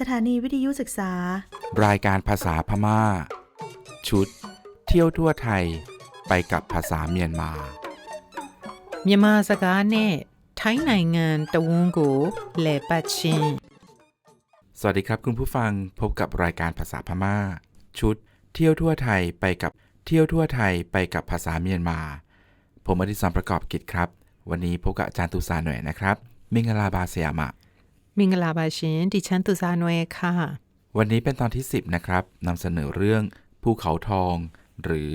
สถานีวิทยุศึกษา รายการภาษาพมา่า ชุด เที่ยวทั่วไทย ไปกับภาษาเมียนมา เมียนมาสกาเน่ไทยนายงานตะวงกูเลปัชชินสวัสดีครับคุณผู้ฟังพบกับรายการภาษาพมา่า ชุด เที่ยวทั่วไทยไปกับเที่ยวทั่วไทยไปกับภาษาเมียนมา ผมอดิศรประกอบกิจครับ วันนี้พบกับอาจารย์ตูซาหน่อยนะครับมิงลาบาสยามะ มิงลาบาชินดิฉันตุซานวยค่ะ วันนี้เป็นตอนที่ 10 นะครับนำเสนอเรื่องภูเขาทอง หรือ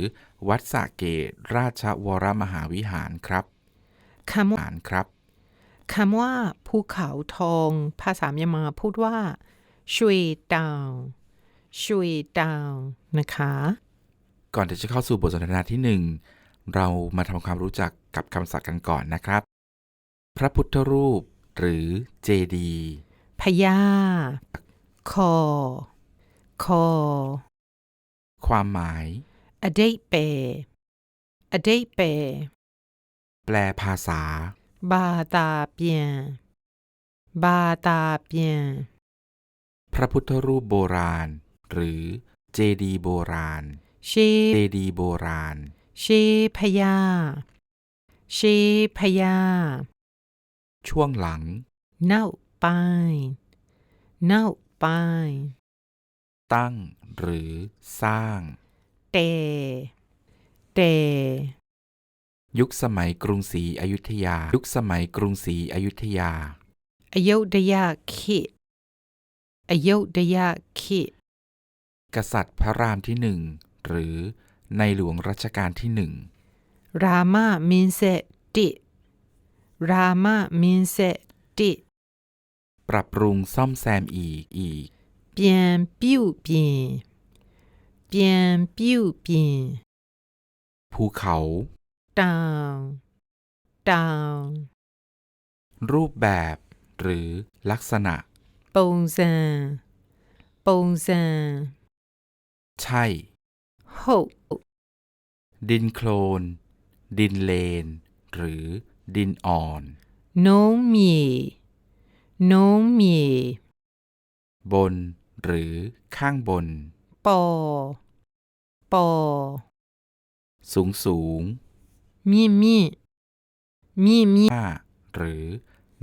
วัดสะเกตราชวรมหาวิหารครับคำว่าครับคำว่าภูเขาทอง ภาษามยามาพูดว่าชุยดาวชุยดาวนะคะ ก่อนจะเข้าสู่บทสนทนาที่ 1 เรามาทำความรู้จักกับคำศัพท์กันก่อนนะครับ พระพุทธรูป หรือเจดีย์พญาคอ คอ ความหมายอดีตเปอดีตเปแปลภาษา บาตาเปียนบาตาเปียนพระพุทธรูปโบราณ หรือเจดีย์โบราณ เชเจดีย์โบราณ เชพญาเชพญา ช่วงหลังเน่าไปเน่าไปตั้งหรือสร้าง เต เต ยุคสมัยกรุงศรีอยุธยา ยุคสมัยกรุงศรีอยุธยาอยุธยาขิอยุธยาขิกษัตริย์พระรามที่หนึ่งหรือในหลวงรัชกาลที่หนึ่ง รามามินเซติ รามามินเซติปรับปรุงซ่อมแซมอีกอีกเปลี่ยนปิ้วเปลี่ยนเปลี่ยนปิ้วเปลี่ยนภูเขาดาวดาวรูปแบบหรือลักษณะปงแซงปงแซงใช่โฮดินโคลน ดินเลน หรือ ดินอ่อนโนมีโนมีบนหรือข้างบน ปอ ปอ สูงสูง มีมีมีมีห้าหรือ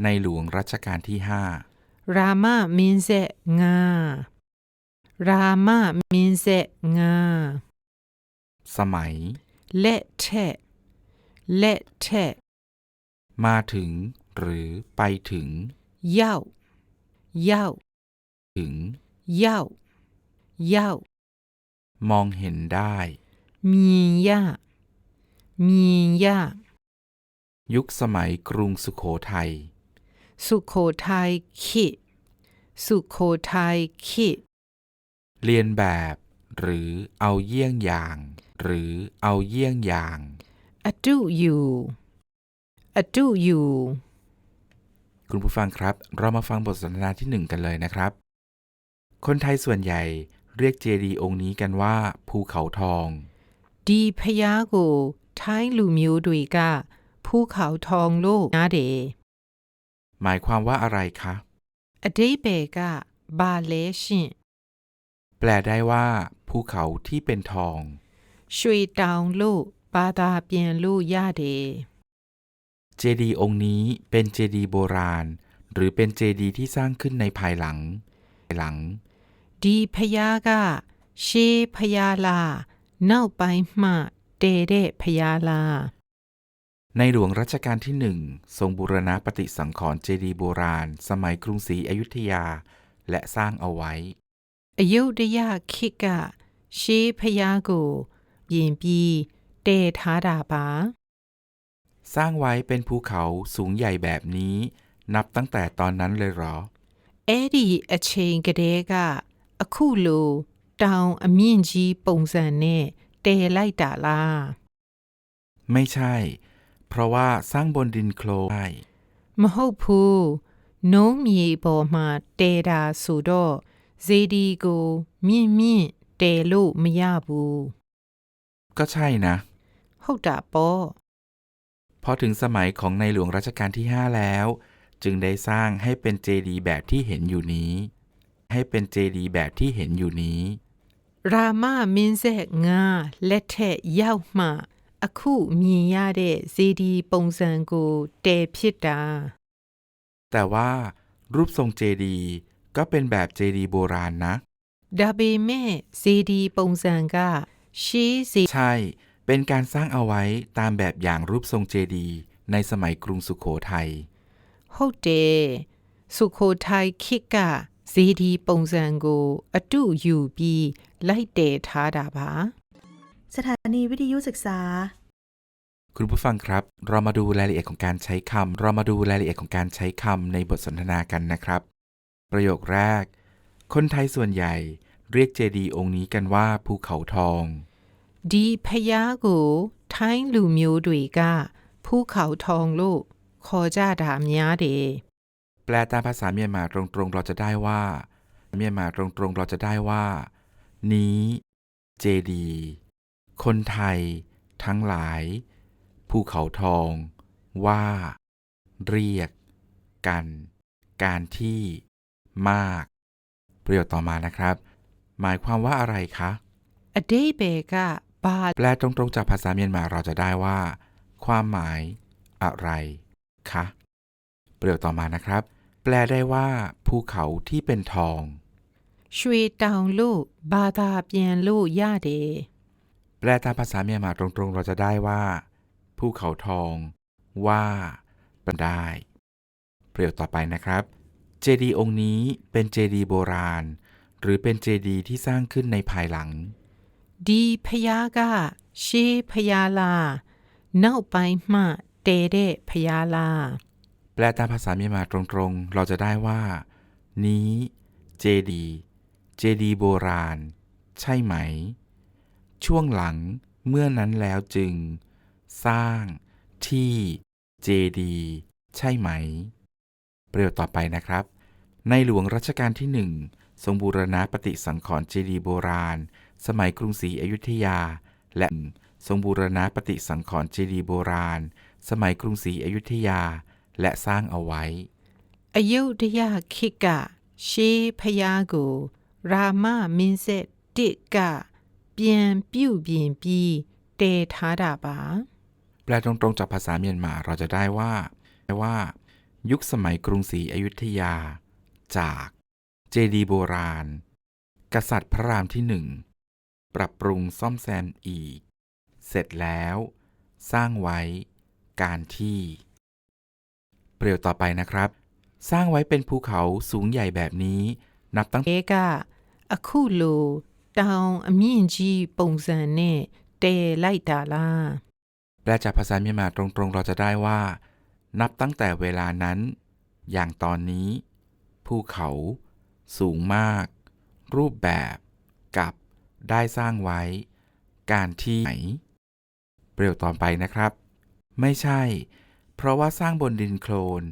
ในหลวงรัชกาลที่ห้ารามามินเซงา รามามินเซงา สมัย เละเทเละเท มาถึง หรือไปถึงเย่าเย่าถึงเย่าเย่ามองเห็นได้ มีย่ามีย่ายุคสมัยกรุงสุขโขทัย สุขโขทัยคิสุขโขทัยคิเรียนแบบ หรือเอาเยี่ยงอย่าง หรือเอาเยี่ยงอย่างอดูอยู่ a do you คุณผู้ฟังครับ เรามาฟังบทสนทนาที่หนึ่งกันเลยนะครับ คนไทยส่วนใหญ่เรียกเจดีย์องค์นี้กันว่า ภูเขาทอง ดีพยาโกท้ายลูมิวดุยกาภูเขาทองโลกนาเด หมายความว่าอะไรคะอเดเบกาบาเลชิแปลได้ว่า ภูเขาที่เป็นทองช่วยดาวลูกบาตาเปียนลูกยาเด เจดีย์องค์นี้เป็นเจดีย์โบราณ หรือเป็นเจดีย์ที่สร้างขึ้นในภายหลัง หลัง ดีพยากะเชพยาลา เน่าไปมาเตเดพยาลา ในหลวงรัชกาลที่หนึ่งทรงบูรณะปฏิสังขรณ์เจดีย์โบราณ สมัยกรุงศรีอยุธยา และสร้างเอาไว้อยุธยาคิกะชีพยากูยินปีเตทาดาบา สร้างไว้เป็นภูเขาสูงใหญ่แบบนี้ นับตั้งแต่ตอนนั้นเลยเหรอ အဲ့ဒီအချိန်ကတည်းကအခုလိုတောင်အမြင့်ကြီးပုံစံနဲ့တည်လိုက်တာလား ไม่ใช่ เพราะว่าสร้างบนดินโคลนใช่ မဟုတ်ဘူးနုံးမြေပေါ်မှာတည်တာဆိုတော့ဇေဒီကိုမြင့်မြင့်တည်လို့မရဘူး ก็ใช่นะ ဟုတ်တာပေါ့ พอถึงสมัยของในหลวงรัชกาลที่ 5 แล้ว จึงได้สร้างให้เป็นเจดีย์แบบที่เห็นอยู่นี้ ให้เป็นเจดีย์แบบที่เห็นอยู่นี้ ရာမမင်းဆက်ငါလက်ထက်ရောက်မှအခုမြင်ရတဲ့ဇေဒီပုံစံကိုတည်ဖြစ်တာ แต่ว่ารูปทรงเจดีย์ก็เป็นแบบเจดีย์โบราณนะ ဒါပေမဲ့ဇေဒီပုံစံကရှေးဇေ ใช่ เป็นการสร้างเอาไว้ตามแบบอย่างรูปทรงเจดีย์ในสมัยกรุงสุขโขทัย ဟုတ်တယ်สุโขทัยခေတ်ကဇေဒီပုံစံကိုအတုယူပြီးလိုက်တည်ထားတာပါ สถานีวิทยุศึกษา คุณผู้ฟังครับ เรามาดูรายละเอียดของการใช้คำเรามาดูรายละเอียดของการใช้คำในบทสนทนากันนะครับ ประโยคแรก คนไทยส่วนใหญ่ เรียกเจดีย์องค์นี้กันว่าภูเขาทอง ဒီဖျားကိုထိုင်းလူမျိုးတွေကဖူးခေါทองလို့ခေါ်ကြတာများတယ် แปลตามภาษาเมียนมาตรงๆ เราจะได้ว่า เมียนมาตรงๆ เราจะได้ว่า นี้ เจดีย์คนไทย ทั้งหลาย ภูเขาทอง ว่า เรียก กัน การที่ มาก ประโยคต่อมานะครับ หมายความว่าอะไรคะ အတိဘ บาแปลตรงๆจากภาษาเมียนมาเราจะได้ว่า ความหมาย อะไรคะเประโยคต่อมานะครับ แปลได้ว่าภูเขาที่เป็นทองชวยตองลู่บาตาเปียนลู่ย่าเดแปลตามภาษาเมียนมาตรงๆ เราจะได้ว่าภูเขาทอง ว่าเป็นได้เประโยคต่อไปนะครับ เจดีย์องค์นี้เป็นเจดีย์โบราณ หรือเป็นเจดีย์ที่สร้างขึ้นในภายหลัง ดีพยากะชีพยาลา เน่าไปมาเตเดพยาลา แปลตามภาษาเมียนมาตรงๆ เราจะได้ว่า นี้ เจดี เจดีโบราณ ใช่ไหม ช่วงหลังเมื่อนั้นแล้วจึง สร้าง ที่ เจดี ใช่ไหม ประโยคต่อไปนะครับ ในหลวงรัชกาลที่หนึ่งทรงบูรณะปฏิสังขรณ์เจดีโบราณ สมัยกรุงศรีอยุธยา และทรงบูรณะปฏิสังขรณ์เจดีย์โบราณ สมัยกรุงศรีอยุธยา และสร้างเอาไว้ อยุธยาคิกะ ชีพยากู รามามินเซติกะ เปียนปิวเปียนปีเตทาดาบาแปลตรงๆจากภาษาเมียนมาเราจะได้ว่าว่า ยุคสมัยกรุงศรีอยุธยา จาก เจดีย์โบราณ กษัตริย์พระรามที่หนึ่ง ปรับปรุงซ่อมแซมอีก เสร็จแล้ว สร้างไว้ การที่ ประโยคต่อไปนะครับ สร้างไว้เป็นภูเขาสูงใหญ่แบบนี้ นับตั้ง အဲကအခုလိုတောင်အမြင့်ကြီးပုံစံနဲ့တည်လိုက်တာလား แปลจากภาษาเมียนมาตรงๆ เราจะได้ว่า นับตั้งแต่เวลานั้น อย่างตอนนี้ ภูเขา สูงมาก รูปแบบ กับ ได้สร้างไว้ การที่ไหน เปรียวตอนไปนะครับ ไม่ใช่ เพราะว่าสร้างบนดินโคลน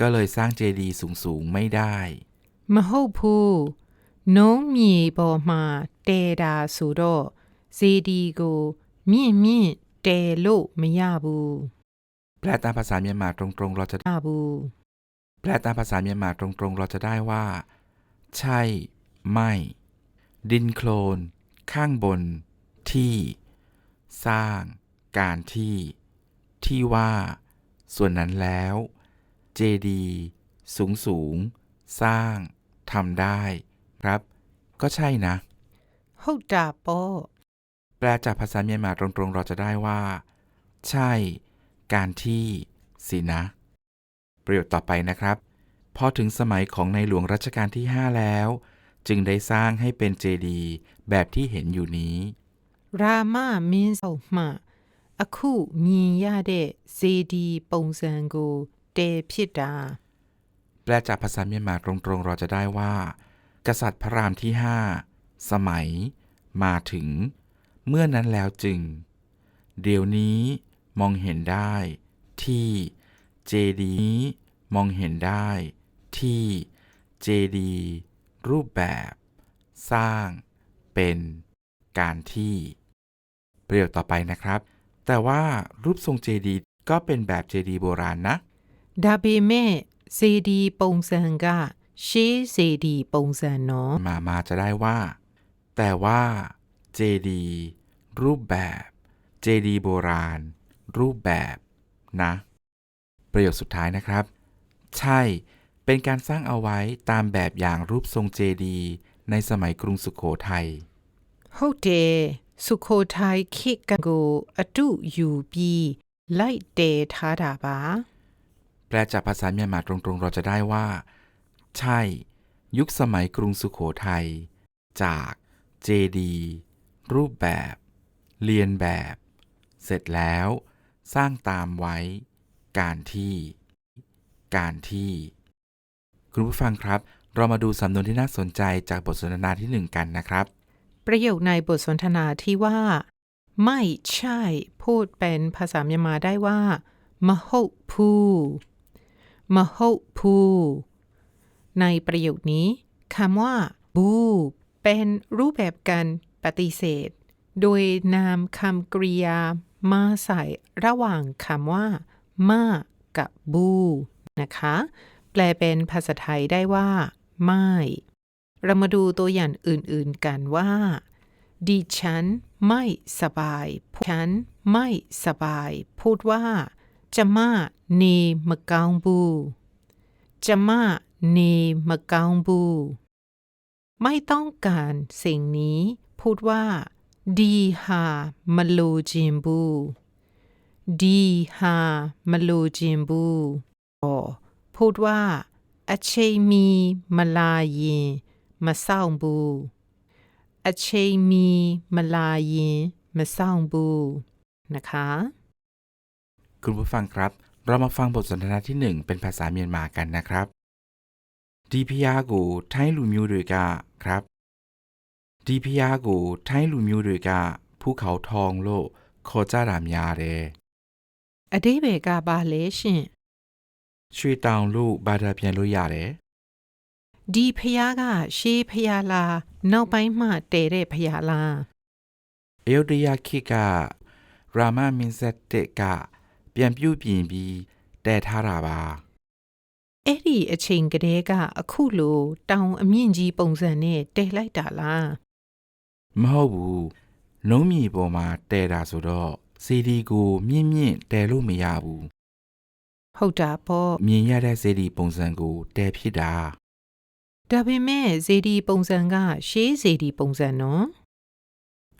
ก็เลยสร้างเจดีย์สูงๆ ไม่ได้มโหภูน้องมีบอมาเตดาสุโดเจดีโกมีมีเตโลมยาบูแปลตามภาษาเมียนมาตรงๆ เราจะได้บูแปลตามภาษาเมียนมาตรงๆ เราจะได้ว่า ใช่ ไม่ ดินโคลน ข้างบน ที่ สร้าง การที่ ที่ว่า ส่วนนั้นแล้ว เจดีย์สูงสูง สร้างทำได้ ครับ ก็ใช่นะ ဟုတ်တာပေါ့ แปลจากภาษาเมียนมาตรงๆ เราจะได้ว่า ใช่ การที่สินะ ประโยคต่อไปนะครับ พอถึงสมัยของในหลวงรัชกาลที่ 5 แล้ว จึงได้สร้างให้เป็นเจดีย์ แบบที่เห็นอยู่นี้ ရာမမင်းဆောက်မှအခုမြင်ရတဲ့ဇေဒီပုံစံကိုတည်ဖြစ်တာ แปลจากภาษาเมียนมาตรงๆ เราจะได้ว่า กษัตริย์พระรามที่ 5 สมัย มาถึง เมื่อนั้นแล้วจึง เดี๋ยวนี้มองเห็นได้ ที่เจดีย์มองเห็นได้ ที่เจดีย์รูปแบบ สร้าง เป็นการที่ ประโยคต่อไปนะครับ แต่ว่ารูปทรงเจดีก็เป็นแบบเจดีโบราณนะดาเบเมเจดีปงเซงกาชีเซดีปงเซนเนามามาจะได้ว่า แต่ว่าเจดีรูปแบบเจดีโบราณ รูปแบบนะ ประโยคสุดท้ายนะครับ ใช่เป็นการสร้างเอาไว้ตามแบบอย่างรูปทรงเจดี ในสมัยกรุงสุขโขทัย ဟုတ်တယ်สุโขทัยခေတ်ကကိုအတုယူပြီးလိုက်တဲထားတာပါ แปลจากภาษาเมียนมาตรงๆ เราจะได้ว่า ใช่ ยุคสมัยกรุงสุขโขทัย จากเจดีย์รูปแบบ เรียนแบบ เสร็จแล้ว สร้างตามไว้ การที่ การที่ คุณผู้ฟังครับ เรามาดูสำนวนที่น่าสนใจจากบทสนทนาที่หนึ่งกันนะครับ ประโยคในบทสนทนาที่ว่า ไม่ใช่ พูดเป็นภาษาเมียมาได้ว่ามะฮพูมะฮพูในประโยคนี้คำว่าบูเป็นรูปแบบการปฏิเสธ โดยนามคำกริยา มาใส่ระหว่างคำว่า มากับบูนะคะ แปลเป็นภาษาไทยได้ว่า ไม่ เรามาดูตัวอย่างอื่นๆกันว่า ดิฉันไม่สบายฉันไม่สบาย พูดว่าจะมาเนมะกางบูจะมาเนมะกางบู ไม่ต้องการสิ่งนี้ พูดว่าดีฮามโลจินบูดีฮามโลจินบูอ๋อพูดว่า အချိန်မီမလာရင်မဆောင်ဘူးအချိန်မီမလာရင်မဆောင်ဘူးนะคะ คุณผู้ฟังครับ เรามาฟังบทสนทนาที่หนึ่งเป็นภาษาเมียนมากันนะครับดีพิยากูไทลูมิวด้วยกาครับดีพิยากูไทลูมิวด้วยกาภูเขาทองโลกโคจารามยาเร အတိဘေကပါလဲရှင် ช่วยตองลูกบ ရွှေတောင်လို့ဘာသာပြန်လို့ရတယ်ဒီဖျားကရှေးဖျားလားနောက်ပိုင်းမှတည်တဲ့ဖျားလားအယုဒ္ဓယခေတ်ကရာမမင်းဆက်တက်ကပြန်ပြုတ်ပြင်ပြီးတည်ထားတာပါအဲ့ဒီအချိန်ကတည်းကအခုလိုတောင်အမြင့်ကြီးပုံစံနဲ့တည်လိုက်တာလားမဟုတ်ဘူးလုံးမြေပေါ်မှာတည်တာဆိုတော့စီဒီကိုမြင့်မြင့်တည်လို့မရဘူး ဟုတ်တာပေါ့ မြင်ရတဲ့စီဒီပုံစံကိုတဲဖြစ်တာ ဒါပေမဲ့ဇေဒီပုံစံကရှေးဇေဒီပုံစံနော်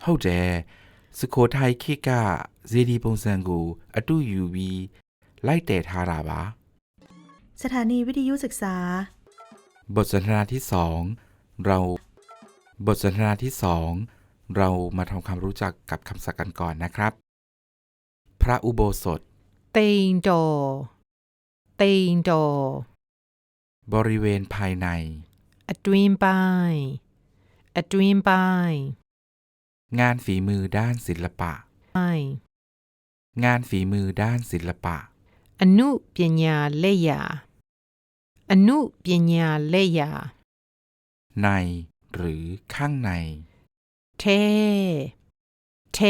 ဟုတ်တယ်စကိုထိုင်ခိကဇီဒီပုံစံကို အတူယူပြီးလိုက်တဲထားတာပါ สถานีวิทยุศึกษา บทสนทนาที่สองเรา บทสนทนาที่สองเรามาทำความรู้จักกับคำศัพท์กันก่อนนะครับ พระอุโบสถ တိန် ตีนโด บริเวณภายใน a dream by a dream by งานฝีมือด้านศิลปะ by งานฝีมือด้านศิลปะ อนุปญาเลียอนุปญาเลียในหรือข้างใน เท เท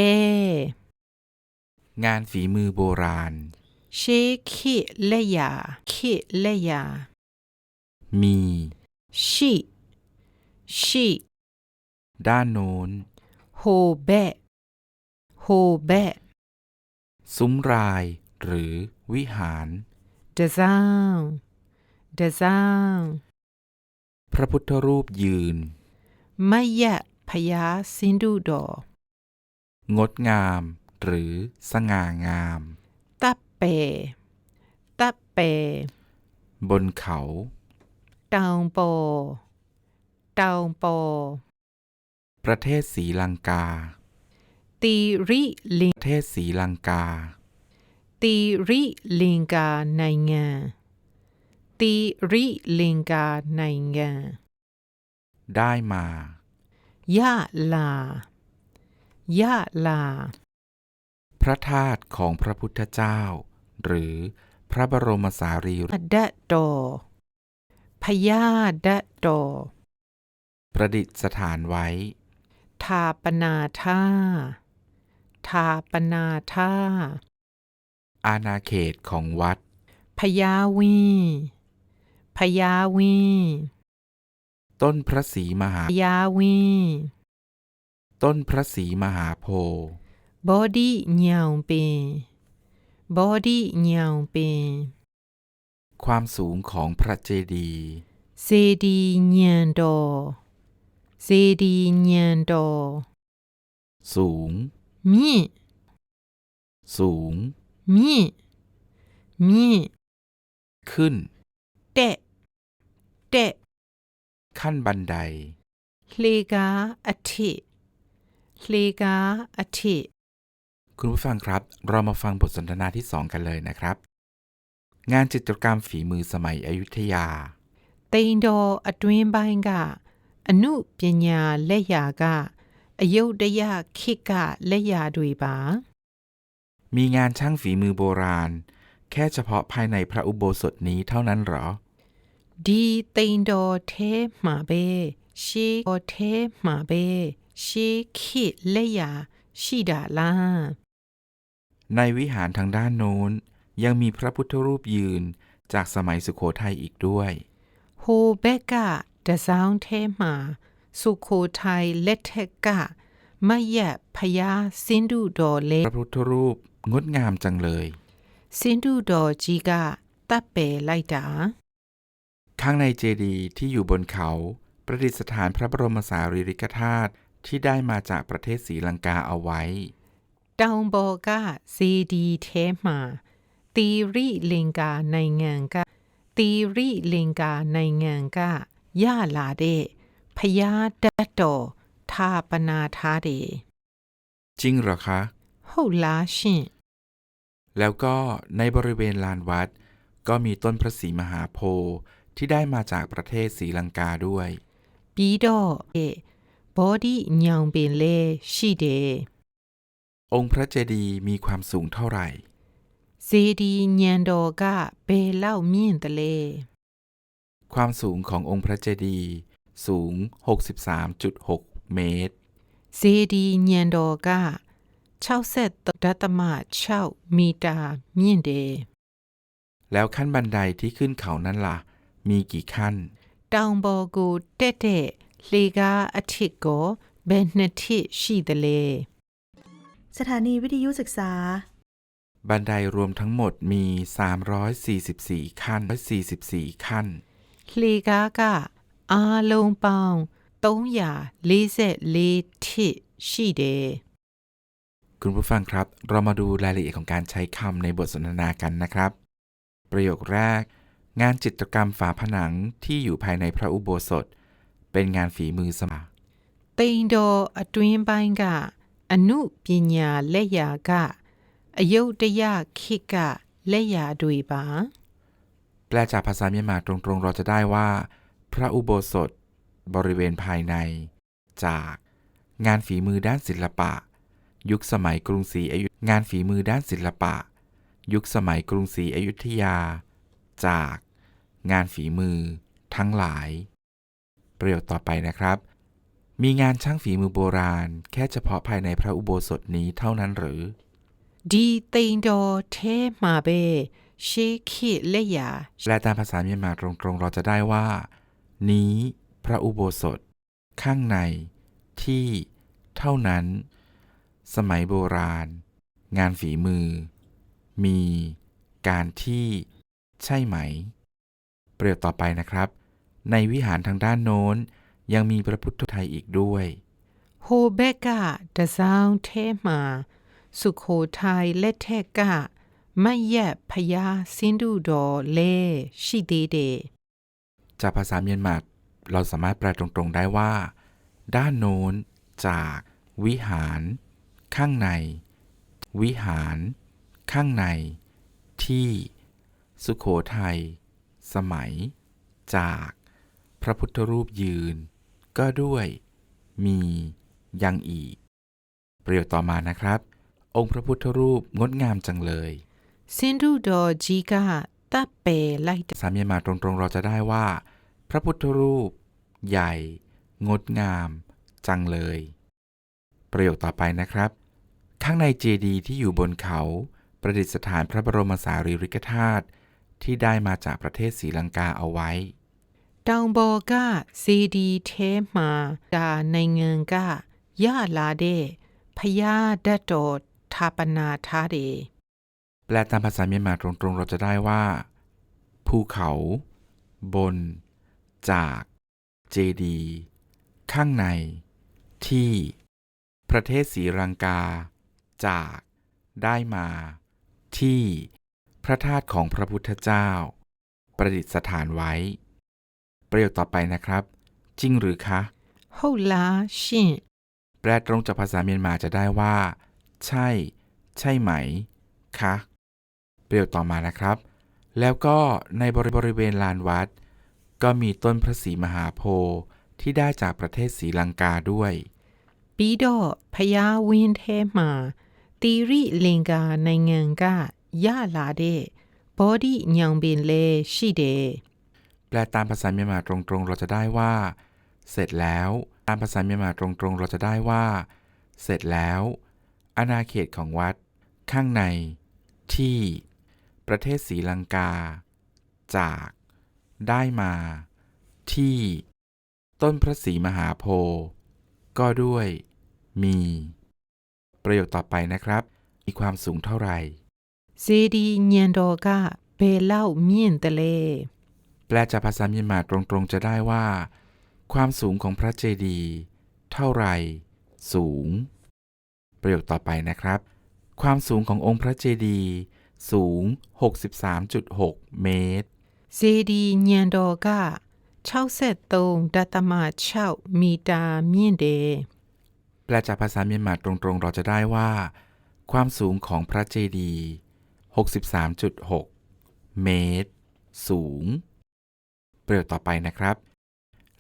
งานฝีมือโบราณ ชีคิเลยาคิเลยามีชีชีด้านโน้นโฮเบโฮเบซุ้มรายหรือวิหารเดซางเดซางพระพุทธรูปยืนมยะพยาสินดูดองดงามหรือสง่างาม เป ตะเป บนเขาตองโปตองโป ประเทศศรีลังกา ตีริลิงประเทศศรีลังกา ตีริลิงกาในงาตีริลิงกาในงาได้มายาลายาลา พระธาตุของพระพุทธเจ้า หรือพระบรมสารีริกดะโตพยาดะโต ประดิษฐานไว้ ทาปนาท่า ทาปนาท่า อาณาเขตของวัด พยาวีพยาวี ต้นพระศรีมหาพยาวี ต้นพระศรีมหาโพธิ์ body เหย่าเป็น body เหย่าเป็น ความสูงของพระเจดีย์ cedi เหย่านดอ cedi เหย่านดอ สูง มี สูง มี มี ขึ้น เตะ เตะ ขั้นบันได เลกาอธิเลกาอธิ คุณผู้ฟังครับ เรามาฟังบทสนทนาที่สองกันเลยนะครับ งานจิตรกรรมฝีมือสมัยอยุธยา တိန်တော်အတွင်းပိုင်းကအနုပညာလက်ရာကအယုတ်တရခိကလက်ရာတွေပါ มีงานช่างฝีมือโบราณ แค่เฉพาะภายในพระอุโบสถนี้เท่านั้นเหรอ ဒီတိန်တော်ထဲမှာပဲရှေးတော်ထဲမှာပဲရှေးခိလက်ရာရှိတာလား ในวิหารทางด้านโน้น ยังมีพระพุทธรูปยืนจากสมัยสุโขทัยอีกด้วย Hobeka เดซาวเทมาสุโขทัยเลเทกะมะแยบพยาสินดูดอเลพระพุทธรูปงดงามจังเลย สินดูดอจีกะตะเปไลดาข้างในเจดีย์ที่อยู่บนเขาประดิษฐานพระบรมสารีริกธาตุที่ได้มาจากประเทศศรีลังกาเอาไว้ တောင်ပေါ်ကဇေဒီထဲမှာတီရိလင်္ကာနိုင်ငံကတီရိလင်္ကာနိုင်ငံကရလာတဲ့ဖျားတတ်တော်ထာပနာထားတယ် จริงเหรอคะ ဟုတ်လားရှင့် แล้วก็ในบริเวณลานวัด ก็มีต้นพระศรีมหาโพธิ์ที่ได้มาจากประเทศศรีลังกาด้วย ပြီးတော့ဘောဒီညောင်ပင်လဲရှိတယ် องค์พระเจดีย์มีความสูงเท่าไหร่เจดีย์เนียนโดกาเปเล่ามีนตะเล ความสูงขององค์พระเจดีย์สูง 63.6 เมตรเจดีย์เนียนโดกาเช่าเสร็ตดัตมาเช่ามีตาเมียนเด แล้วขั้นบันไดที่ขึ้นเขานั้นละ่ะ มีกี่ขั้นตองโบกูเตเตลีกาอธิโกเบนทิชีตะเล สถานีวิทยุศึกษา บันไดรวมทั้งหมดมี 344 ขั้น44 ขั้นลีกากะอาลงปองตงหยาลีเซลีทิชีเดคุณผู้ฟังครับ เรามาดูรายละเอียดของการใช้คำในบทสนทนากันนะครับ ประโยคแรก งานจิตรกรรมฝาผนังที่อยู่ภายในพระอุโบสถ เป็นงานฝีมือสมัครติงโดอดวิบังกะ အနုပညာလက်ရာကအယုတ်တရခိကလက်ရာတွေပါ แปลจากภาษาเมียนมาตรงๆ เราจะได้ว่า พระอุโบสถ บริเวณภายใน จาก งานฝีมือด้านศิลปะ ยุคสมัยกรุงศรีอยุงานฝีมือด้านศิลปะ ยุคสมัยกรุงศรีอยุธยา จาก งานฝีมือ ทั้งหลาย ประโยคต่อไปนะครับ มีงานช่างฝีมือโบราณ แค่เฉพาะภายในพระอุโบสถนี้เท่านั้นหรือดีเติงโดเทมาเบชิคิเลยาแปลตามภาษาเมียนมาตรงๆ เราจะได้ว่า นี้ พระอุโบสถ ข้างใน ที่ เท่านั้น สมัยโบราณ งานฝีมือ มี การที่ ใช่ไหม เปรียบต่อไปนะครับ ในวิหารทางด้านโน้น ยังมีพระพุทธไทยอีกด้วยโฮเบกะดะซาวเทมา สุโคไทยและเทกะมะแยบพยาสินดูดอเลชิเดเด จากภาษาเมียนมาเราสามารถแปลตรงๆได้ว่า ด้านโน้นจากวิหาร ข้างใน วิหาร ข้างใน ที่ สุขโขทัย สมัย จาก พระพุทธรูปยืน ก็ด้วย มียังอีก ประโยคต่อมานะครับ องค์พระพุทธรูปงดงามจังเลยเซนดูดอจิกาตาเปไลสามีมาตรงๆ เราจะได้ว่า พระพุทธรูป ใหญ่ งดงาม จังเลย ประโยคต่อไปนะครับ ข้างในเจดีย์ที่อยู่บนเขา ประดิษฐานพระบรมสารีริกธาตุที่ได้มาจากประเทศศรีลังกาเอาไว้ တောင်ပေါ်ကစီဒီထဲမှာဒါနိုင်ငံကရလာတဲ့ဖယားဓာတ်တော်ဌာပနာထားတယ် แปลตามภาษาเมียนมาตรงๆ เราจะได้ว่า ภูเขา บน จาก เจดี ข้างใน ที่ ประเทศศรีลังกา จาก ได้มา ที่ พระธาตุของพระพุทธเจ้า ประดิษฐานไว้ ประโยคต่อไปนะครับ จริงหรือคะโฮลแปลตรงจากภาษาเมียนมาจะได้ว่า ใช่ ใช่ไหม คะ ประโยคต่อมานะครับ แล้วก็ในบริบริเวณลานวัด ก็มีต้นพระศรีมหาโพธิ์ที่ได้จากประเทศศรีลังกาด้วยปีโดพยาวินเทมาตีริเลงกาในเงงกายาลาเดบอดียังเบินเลชิเด แปลตามภาษาเมียนมาตรงๆ เราจะได้ว่า เสร็จแล้ว ตามภาษาเมียนมาตรงๆ เราจะได้ว่า เสร็จแล้ว อาณาเขตของวัด ข้างใน ที่ ประเทศศรีลังกา จาก ได้มา ที่ ต้นพระศรีมหาโพลก็ด้วย มี ประโยคต่อไปนะครับ มีความสูงเท่าไหร่เซดีเนียนโดกาเปเล่าเมียนตะเล แปลจากภาษาเมียนมาตรงๆจะได้ว่า ความสูงของพระเจดีย์เท่าไรสูง ประโยคต่อไปนะครับ ความสูงขององค์พระเจดีย์สูง 63.6 เมตรเจดีย์เนียนโดกาเฉาเซตโ63ดัตมาเฉามีดาเมียนเดแปลจากภาษาเมียนมาตรงๆ เราจะได้ว่า ความสูงของพระเจดีย์63.6 เมตร สูง ประโยคต่อไปนะครับ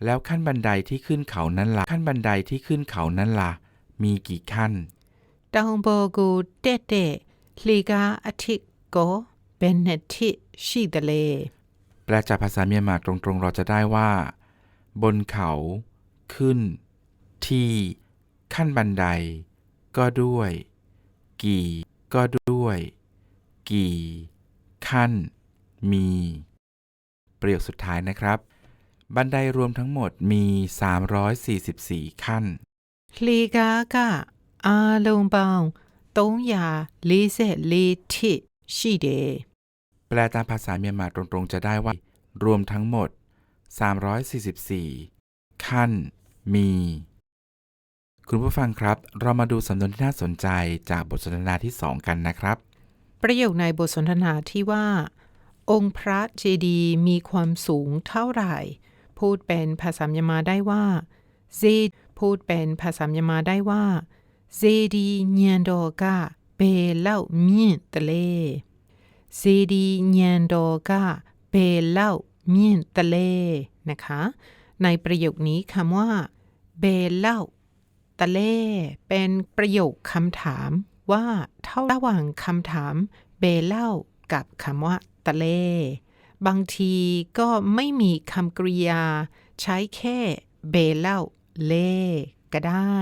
แล้วขั้นบันไดที่ขึ้นเขานั้นละ่ะ ขั้นบันไดที่ขึ้นเขานั้นละ่ะ มีกี่ขั้น တောင်ပေါ်ကိုတက်တဲ့လှေကားအထစ်ကိုဘယ်နှစ်ထစ်ရှိတယ်လဲ แปลจากภาษาเมียนมาตรงๆ เราจะได้ว่า บนเขา ขึ้น ที่ ขั้นบันได ก็ด้วย กี่ ก็ด้วย กี่ ขั้น มี ประโยคสุดท้ายนะครับ บันไดรวมทั้งหมดมี 344 ขั้นคลีกากะอาลงบองตงยาลีเซลีทิชีเดแปลตามภาษาเมียนมาตรงๆจะได้ว่า รวมทั้งหมด 344 ขั้นมี คุณผู้ฟังครับ เรามาดูสำนวนที่น่าสนใจจากบทสนทนาที่ 2 กันนะครับ ประโยคในบทสนทนาที่ว่า องค์พระเจดีย์มีความสูงเท่าไหร่ พูดเป็นภาษามยมาได้ว่าเซพูดเป็นภาษามยมาได้ว่าเซดีเนียนโดกาเปเล่ามีตะเลเซดีเนียนโดกาเปเล่ามีตะเลนะคะ ในประโยคนี้คำว่าเบเล่าตะเลเป็นประโยคคำถามว่าเท่าระหว่างคำถามเบเล่า กับคำว่าตะเล บางทีก็ไม่มีคำกริยา ใช้แค่เบลเล่าเล่ก็ได้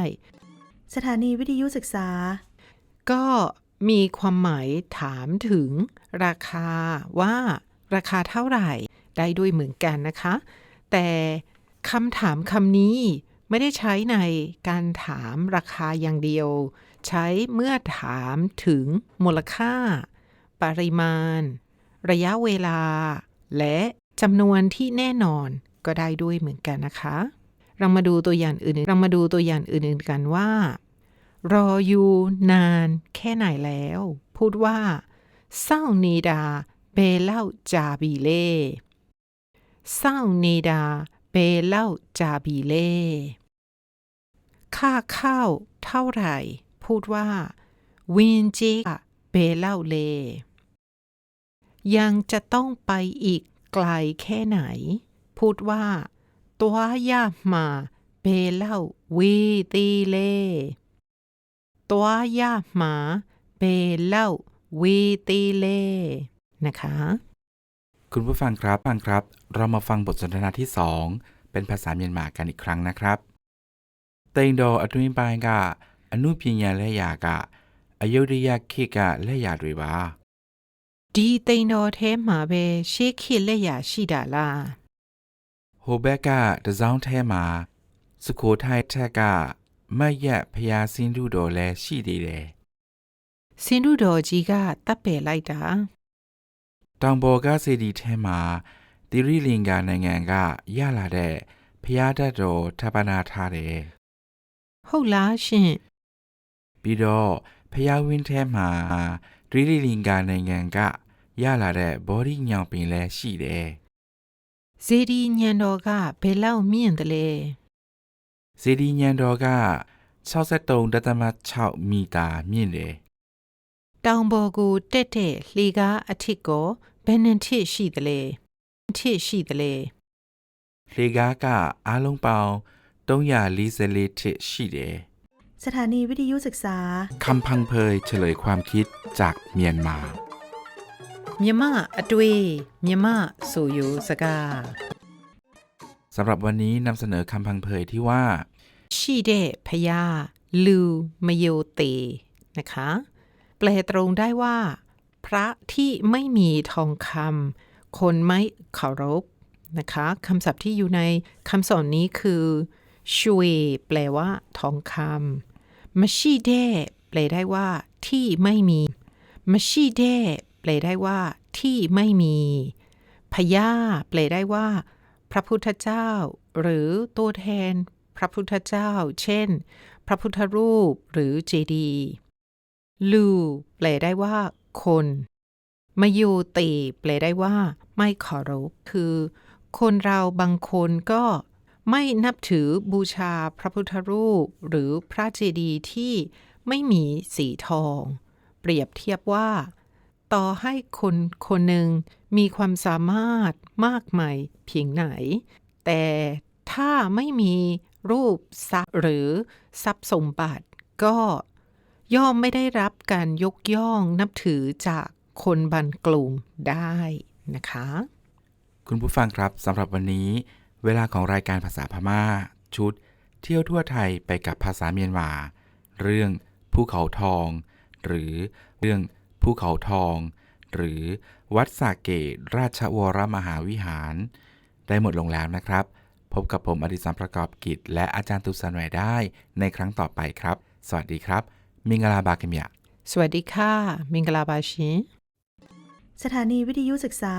สถานีวิทยุศึกษา ก็มีความหมายถามถึงราคาว่าราคาเท่าไหร่ได้ด้วยเหมือนกันนะคะ แต่คำถามคำนี้ไม่ได้ใช้ในการถามราคาอย่างเดียว ใช้เมื่อถามถึงมูลค่า ปริมาณ ระยะเวลา และจำนวนที่แน่นอนก็ได้ด้วยเหมือนกันนะคะ เรามาดูตัวอย่างอื่นๆเรามาดูตัวอย่างอื่นๆกันว่า รออยู่นานแค่ไหนแล้ว พูดว่าเศร้านีดาเบเล่าจาบีเล่เศร้านีดาเบเล่าจาบีเล่ค่าข้าวเท่าไหร่ พูดว่าวินจิกเบเล่าเล ยังจะต้องไปอีกไกลแค่ไหน พูดว่า ตัวยามาเบลเล่าวีตีเล่ตัวย่าหมาเบลเล่าวีตีเล่นะคะ คุณผู้ฟังครับฟังครับ เรามาฟังบทสนทนาที่2เป็นภาษาเมียนมากันอีกครั้งนะครับเต็งโดอตุมิบายกะอนุปญญาและยากะอยุธยาคิกะและยาด้วยบา ဒီတိန်တော်ထဲမှာပဲရှေးခေတ်လက်ရာရှိတာလားဟိုဘက်ကတစောင်းထဲမှာစကိုထိုင်းထက်ကမတ်ရက်ဖျားစင်းတုတော်လဲရှိသေးတယ်စင်တို့တော်ကြီးကတပ်ပယ်လိုက်တာ။တောင်ပေါ်ကစီဒီထဲမှာတိရိလင်္ကာနိုင်ငံကရလာတဲ့ဖျားတတ်တော်ထပ်ပနာထားတယ်ဟုတ်လားရှင်။ပြီးတော့ဖျားဝင်းထဲမှာတိရိလင်္ကာနိုင်ငံက ရလာတဲ့ဘော်ဒီညောင်ပင်လဲရှိတယ် ဇေဒီညံတော်ကဘယ်လောက်မြင့်တယ်လဲ ။စီဒီညံတော်က63.6မီတာမြင့်တယ် တောင်ပေါ်ကိုတက်တဲ့လှေကားအထစ်ကိုဘယ်နှထစ်ရှိသလဲထစ်ရှိသလဲ ။လေကားကအားလုံးပေါင်း344ထစ်ရှိတယ် สถานีวิทยุศึกษา คำพังเพยเฉลยความคิดจากเมียนมา မြမအတွေ့မြမဆိုယိုစကား สำหรับวันนี้นำเสนอคำพังเพยที่ว่า ရှိတဲ့ဖယားလူမယိုသေးนะคะ แปลตรงได้ว่า พระที่ไม่มีทองคำคนไม่เคารพนะคะคำศัพท์ที่อยู่ในคำสอนนี้คือช่วยแปลว่า ทองคำมชีเดแปลได้ว่า ที่ไม่มีมชีเด แปลได้ว่า ที่ไม่มีพญาแปลได้ว่า พระพุทธเจ้า หรือตัวแทน พระพุทธเจ้า เช่น พระพุทธรูปหรือเจดีย์ลูแปลได้ว่า คนมายเตแปลได้ว่า ไม่เคารพคือ คนเราบางคนก็ไม่นับถือบูชาพระพุทธรูป หรือพระเจดีย์ที่ไม่มีสีทอง เปรียบเทียบว่า ต่อให้คนคนหนึ่งมีความสามารถมากมายเพียงไหน แต่ถ้าไม่มีรูปทรัพย์หรือทรัพย์สมบัติก็ย่อมไม่ได้รับการยกย่องนับถือจากคนบันกลุ่มได้นะคะ คุณผู้ฟังครับสำหรับวันนี้ เวลาของรายการภาษาพม่า ชุด เที่ยวทั่วไทยไปกับภาษาเมียนมา เรื่องภูเขาทอง หรือเรื่อง ภูเขาทอง หรือวัดสาเกตราชวรมหาวิหาร ได้หมดลงแล้วนะครับ พบกับผมอดิสัมประกอบกิจ และอาจารย์ตุสันแหวได้ในครั้งต่อไปครับ สวัสดีครับ มิงกลาบาเกมยะสวัสดีค่ะ มิงกลาบาชิสถานีวิทยุศึกษา